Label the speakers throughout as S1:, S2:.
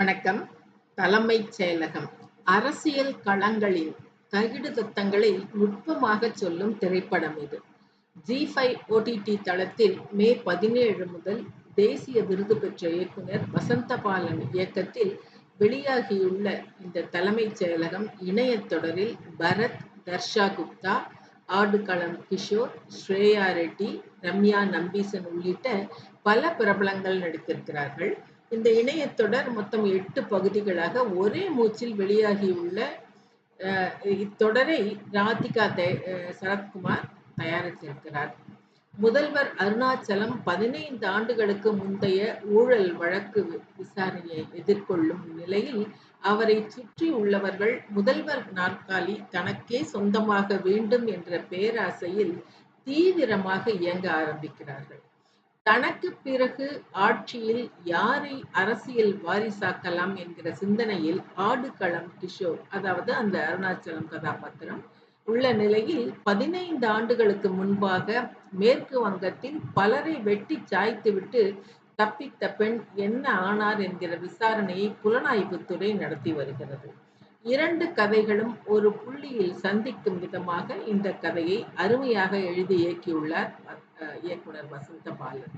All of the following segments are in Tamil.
S1: வணக்கம். தலைமைச் செயலகம் அரசியல் களங்களின் தகிடுதத்தங்களை நுட்பமாக சொல்லும் திரைப்படம் இது. ஜி ஃபைவ் ஓடிடி தளத்தில் மே பதினேழு முதல் தேசிய விருது பெற்ற இயக்குனர் வசந்தபாலன் இயக்கத்தில் வெளியாகியுள்ள இந்த தலைமைச் செயலகம் இணையத் தொடரில் பரத் தர்ஷா குப்தா ஆடுகளம் கிஷோர் ஸ்ரேயா ரெட்டி ரம்யா நம்பீசன் உள்ளிட்ட பல பிரபலங்கள் நடித்திருக்கிறார்கள். இந்த இணையத்தொடர் மொத்தம் எட்டு பகுதிகளாக ஒரே மூச்சில் வெளியாகியுள்ள இத்தொடரை ராதிகா அஹ், சரத்குமார் தயாரித்திருக்கிறார். முதல்வர் அருணாச்சலம் பதினைந்து ஆண்டுகளுக்கு முந்தைய ஊழல் வழக்கு விசாரணையை எதிர்கொள்ளும் நிலையில் அவரை சுற்றி உள்ளவர்கள் முதல்வர் நாற்காலி தனக்கே சொந்தமாக வேண்டும் என்ற பேராசையில் தீவிரமாக இயங்க ஆரம்பிக்கிறார்கள். தனக்கு பிறகு ஆட்சியில் யாரை அரசியல் வாரிசாக்கலாம் என்கிற சிந்தனையில் ஆடுகளம் கிஷோர் அதாவது அந்த அருணாச்சலம் கதாபாத்திரம் உள்ள நிலையில் பதினைந்து ஆண்டுகளுக்கு முன்பாக மேற்கு வங்கத்தில் பலரை வெட்டி சாய்த்துவிட்டு தப்பித்த பெண் என்ன ஆனார் என்கிற விசாரணையை புலனாய்வுத்துறை நடத்தி வருகிறது. இரண்டு கதைகளும் ஒரு புள்ளியில் சந்திக்கும் விதமாக இந்த கதையை அருமையாக எழுதி இயக்கியுள்ளார் இயக்குனர் வசந்த பாலன்.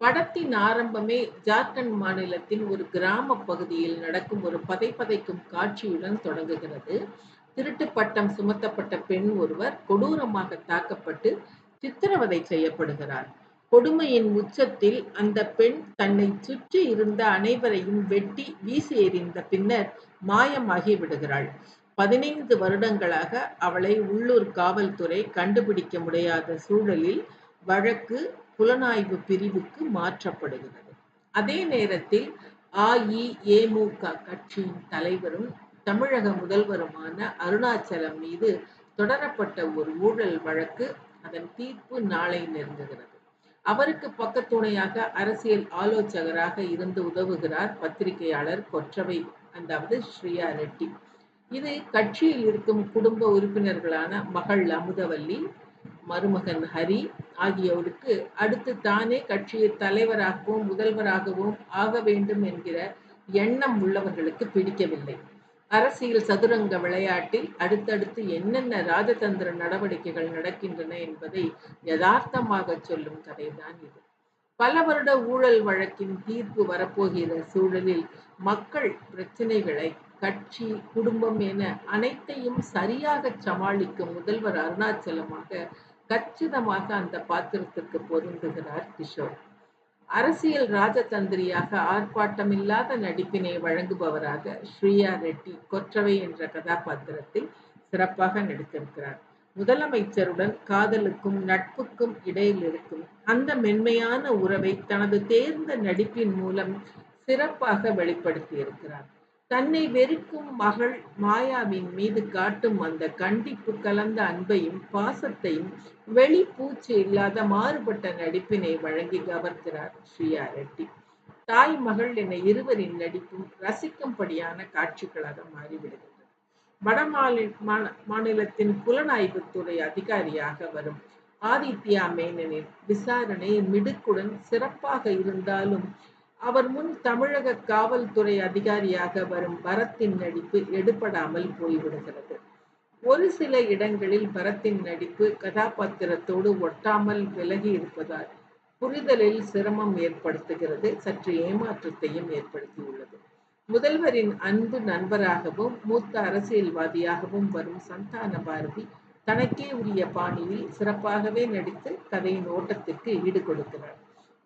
S1: படத்தின் ஆரம்பமே ஜார்க்கண்ட் மாநிலத்தின் ஒரு கிராம பகுதியில் நடக்கும் ஒரு பதை பதைக்கும் காட்சியுடன் தொடங்குகிறது. திருட்டு பட்டம் சுமத்தப்பட்ட பெண் ஒருவர் கொடூரமாக தாக்கப்பட்டு சித்திரவதை செய்யப்படுகிறார். கொடுமையின் உச்சத்தில் அந்த பெண் தன்னை சுற்றி இருந்த அனைவரையும் வெட்டி வீசி எறிந்த பின்னர் மாயமாகி விடுகிறாள். பதினைந்து வருடங்களாக அவளை உள்ளூர் காவல்துறை கண்டுபிடிக்க முடியாத சூழலில் வழக்கு புலனாய்வு பிரிவுக்கு மாற்றப்படுகிறது. அதே நேரத்தில் அஇஏமுக கட்சியின் தலைவரும் தமிழக முதல்வருமான அருணாச்சலம் மீது தொடரப்பட்ட ஒரு ஊழல் வழக்கு அதன் தீர்ப்பு நாளை நெருங்குகிறது. அவருக்கு பக்கத்துணையாக அரசியல் ஆலோசகராக இருந்து உதவுகிறார் பத்திரிகையாளர் கொற்றவை அதாவது ஸ்ரீயா ரெட்டி. இது கட்சியில் இருக்கும் குடும்ப உறுப்பினர்களான மகள் அமுதவல்லி மருமகன் ஹரி ஆகியோருக்கு அடுத்து தானே கட்சியை தலைவராகவும் முதல்வராகவும் ஆக வேண்டும் என்கிற எண்ணம் உள்ளவர்களுக்கு பிடிக்கவில்லை. அரசியல் சதுரங்க விளையாட்டில் அடுத்தடுத்து என்னென்ன ராஜதந்திர நடவடிக்கைகள் நடக்கின்றன என்பதை யதார்த்தமாக சொல்லும் கதைதான் இது. பல வருட ஊழல் வழக்கின் தீர்ப்பு வரப்போகிற சூழலில் மக்கள் பிரச்சனைகளை கட்சி குடும்பம் என அனைத்தையும் சரியாக சமாளிக்கும் முதல்வர் அருணாச்சலமாக கச்சிதமாக அந்த பாத்திரத்திற்கு பொருந்துகிறார் கிஷோர். அரசியல் ராஜதந்திரியாக ஆர்ப்பாட்டமில்லாத நடிப்பினை வழங்குபவராக ஸ்ரீயா ரெட்டி கொற்றவை என்ற கதாபாத்திரத்தில் சிறப்பாக நடித்திருக்கிறார். முதலமைச்சருடன் காதலுக்கும் நட்புக்கும் இடையில் இருக்கும் அந்த மென்மையான உறவை தனது தேர்ந்த நடிப்பின் மூலம் சிறப்பாக வெளிப்படுத்தியிருக்கிறார். தன்னை வெறுக்கும் மகள் மாயாவின் மீது காட்டும் அந்த கண்டிப்பு கலந்த அன்பையும் பாசத்தையும் வெளி பூச்சு இல்லாத மாறுபட்ட நடிப்பினை வழங்கி கவர்கிறார் ஸ்ரீயா ரெட்டி தாய் மகள் என இருவரின் நடிப்பும் ரசிக்கும்படியான காட்சிகளாக மாறிவிடுகிறது வடமாநில மாநிலத்தின் புலனாய்வுத்துறை அதிகாரியாக வரும் ஆதித்யா மேனனின் விசாரணை மிடுக்குடன் சிறப்பாக இருந்தாலும் அவர் முன் தமிழக காவல்துறை அதிகாரியாக வரும் பரத்தின் நடிப்பு எடுபடாமல் போய்விடுகிறது. ஒரு சில இடங்களில் பரத்தின் நடிப்பு கதாபாத்திரத்தோடு ஒட்டாமல் விலகி இருப்பதால் புரிதலில் சிரமம் ஏற்படுத்துகிறது சற்று ஏமாற்றத்தையும் ஏற்படுத்தியுள்ளது. முதல்வரின் அன்பு நண்பராகவும் மூத்த அரசியல்வாதியாகவும் வரும் சந்தான பாரதி தனக்கே உரிய பாணியில் சிறப்பாகவே நடித்து கதையின் ஓட்டத்திற்கு ஈடு கொடுக்கிறார்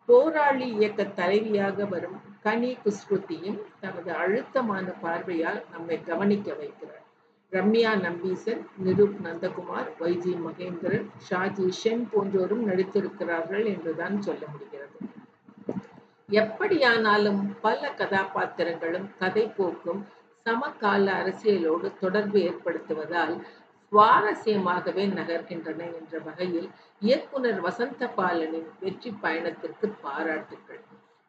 S1: போராளி இயக்க தலைவியாக வரும் கனி குஸ்ருத்தியும் தனது அழுத்தமான பார்வையால் நம்மை கவனிக்க வைக்கிறார். ரம்யா நம்பீசன் நிருப் நந்தகுமார் வைஜி மகேந்திரன் ஷாஜி ஷென் போன்றோரும் நடித்திருக்கிறார்கள் என்றுதான் சொல்ல முடிகிறது. எப்படியானாலும் பல கதாபாத்திரங்களும் கதை போக்கும் சமகால அரசியலோடு தொடர்பு ஏற்படுத்துவதால் சுவாரஸ்யமாகவே நகர்கின்றன என்ற வகையில் இயக்குனர் வசந்த பாலனின் வெற்றி பயணத்திற்கு பாராட்டுகள்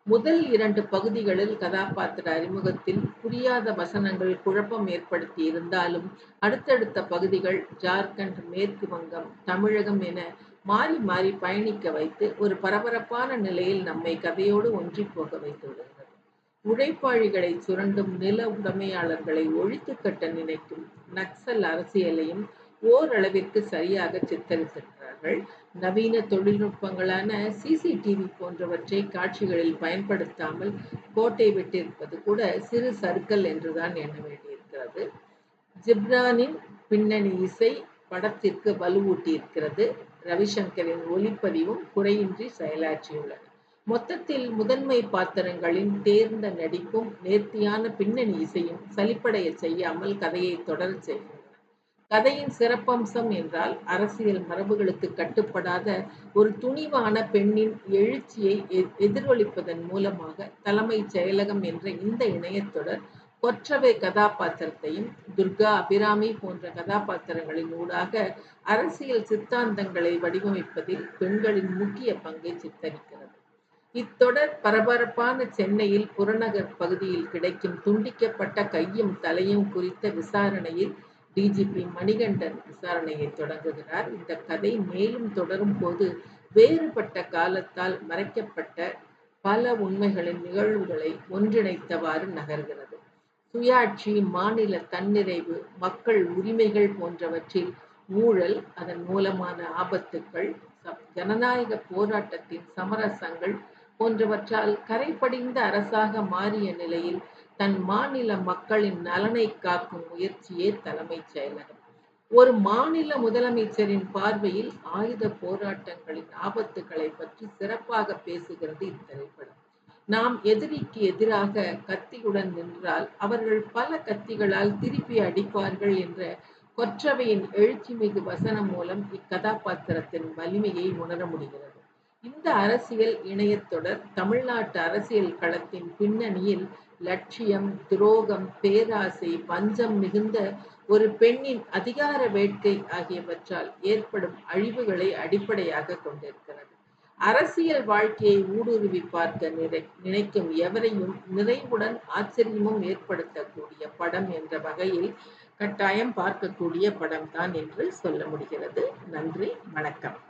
S1: முதல் இரண்டு பகுதிகளில் கதாபாத்திர அறிமுகத்தில் புரியாத வசனங்கள் குழப்பம் ஏற்படுத்தி இருந்தாலும் அடுத்தடுத்த பகுதிகள் ஜார்க்கண்ட் மேற்கு வங்கம் தமிழகம் என மாறி மாறி பயணிக்க வைத்து ஒரு பரபரப்பான நிலையில் நம்மை கதையோடு ஒன்றி போக வைத்துள்ளது. உழைப்பாளிகளை சுரண்டும் நில உடைமையாளர்களை ஒழித்து கட்ட நினைக்கும் நக்சல் அரசியலையும் ஓரளவிற்கு சரியாக சித்தரித்திருக்கிறார்கள். நவீன தொழில்நுட்பங்களான சிசிடிவி போன்றவற்றை காட்சிகளில் பயன்படுத்தாமல் கோட்டை விட்டிருப்பது கூட சிறு சர்க்கல் என்றுதான் எண்ண வேண்டியிருக்கிறது. ஜிப்ரானின் பின்னணி இசை படத்திற்கு வலுவூட்டியிருக்கிறது. ரவிசங்கரின் ஒளிப்பதிவும் குறையின்றி செயலாற்றியுள்ளன. மொத்தத்தில் முதன்மை பாத்திரங்களின் தேர்ந்த நடிப்பும் நேர்த்தியான பின்னணி இசையும் சலிப்படைய செய்யாமல் கதையை தொடர செய்கின்றன. கதையின் சிறப்பம்சம் என்றால் அரசியல் மரபுகளுக்கு கட்டுப்படாத ஒரு துணிவான பெண்ணின் எழுச்சியை எதிரொலிப்பதன் மூலமாக தலைமைச் செயலகம் என்ற இந்த இணையத்தொடர் கொற்றவை கதாபாத்திரத்தையும் துர்கா அபிராமி போன்ற கதாபாத்திரங்களின் ஊடாக அரசியல் சித்தாந்தங்களை வடிவமைப்பதில் பெண்களின் முக்கிய பங்கை சித்தரிக்கிறது. இத்தொடர் பரபரப்பான சென்னையில் புறநகர் பகுதியில் கிடைக்கும் துண்டிக்கப்பட்ட கையும் தலையும் குறித்த விசாரணையில் டிஜிபி மணிகண்டன் விசாரணையை தொடங்குகிறார். இந்த கதை மேலும் தொடரும் போது வேறுபட்ட காலத்தால் மறைக்கப்பட்ட பல உண்மைகளின் நிகழ்வுகளை ஒன்றிணைத்தவாறு நகர்கிறது. சுயாட்சி மாநில தன்னிறைவு மக்கள் உரிமைகள் போன்றவற்றில் ஊழல் அதன் மூலமான ஆபத்துக்கள் ஜனநாயக போராட்டத்தின் சமரசங்கள் போன்றவற்றால் கரைபடிந்த அரசாக மாறிய நிலையில் தன் மாநில மக்களின் நலனை காக்கும் முயற்சியே தலைமைச் செயலகம். ஒரு மாநில முதலமைச்சரின் பார்வையில் ஆயுத போராட்டங்களின் ஆபத்துகளை பற்றி சிறப்பாக பேசுகிறது இத்திரைப்படம் நாம் எதிரிக்கு எதிராக கத்தியுடன் நின்றால் அவர்கள் பல கத்திகளால் திருப்பி அடிப்பார்கள் என்ற கொற்றவையின் எழுச்சிமிகு வசனம் மூலம் இக்கதாபாத்திரத்தின் வலிமையை உணர முடிகிறது. இந்த அரசியல் இணையத்தொடர் தமிழ்நாட்டு அரசியல் களத்தின் பின்னணியில் லட்சியம் துரோகம் பேராசை பஞ்சம் மிகுந்த ஒரு பெண்ணின் அதிகார வேட்கை ஆகியவற்றால் ஏற்படும் அழிவுகளை அடிப்படையாக கொண்டிருக்கிறது. அரசியல் வாழ்க்கையை ஊடுருவி பார்க்க நிறை நினைக்கும் எவரையும் நிறைவுடன் ஆச்சரியமும் ஏற்படுத்தக்கூடிய படம் என்ற வகையில் கட்டாயம் பார்க்கக்கூடிய படம் தான் என்று சொல்ல முடிகிறது. நன்றி வணக்கம்.